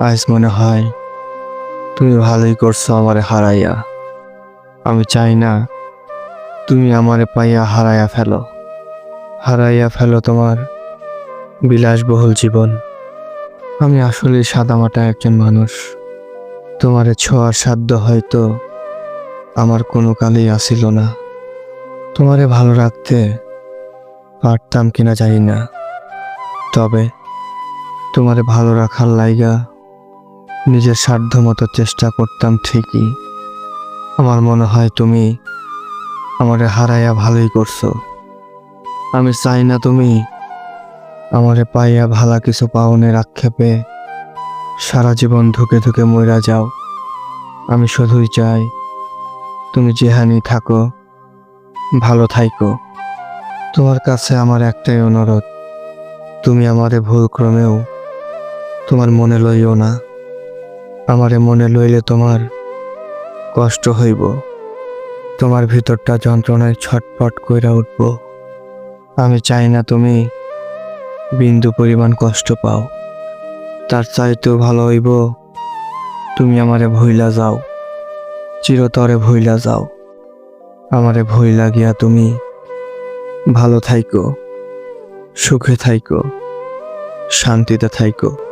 আজ মনে হয় তুমি ভালোই করছ আমারে হারাইয়া। আমি চাই না তুমি আমারে পাইয়া হারাইয়া ফেলো। হারাইয়া ফেলো তোমার বিলাসবহুল জীবন। আমি আসলে সাদামাটা একজন মানুষ। তোমারে ছোঁয়ার সাধ্য হয়তো আমার কোনো কালেই আসিল না। তোমারে ভালো রাখতে পারতাম কিনা জানি না। তবে তোমারে ভালো রাখার লাইগা নিজের সাধ্য মতো চেষ্টা করতাম ঠিকই। আমার মনে হয় তুমি আমারে হারাইয়া ভালোই করছ। আমি চাই না তুমি আমারে পাইয়া ভালা কিছু পাওনের আক্ষেপে সারা জীবন ধুকে ধুকে মইরা যাও। আমি শুধুই চাই তুমি যেহানি থাকো, ভালো থাইকো। তোমার কাছে আমার একটাই অনুরোধ, তুমি আমারে ভুল ক্রমেও তোমার মনে লইও না। আমারে মনে লইলে তোমার কষ্ট হইব। তোমার ভিতরটা যন্ত্রণায় ছটফট কইরা উঠব। আমি চাই না তুমি বিন্দু পরিমাণ কষ্ট পাও। তার চাইতেও ভালো হইব, তুমি আমারে ভইলা যাও। চিরতরে ভইলা যাও। আমারে ভইলা গিয়া তুমি ভালো থাইকো, সুখে থাইকো, শান্তিতে থাইকো।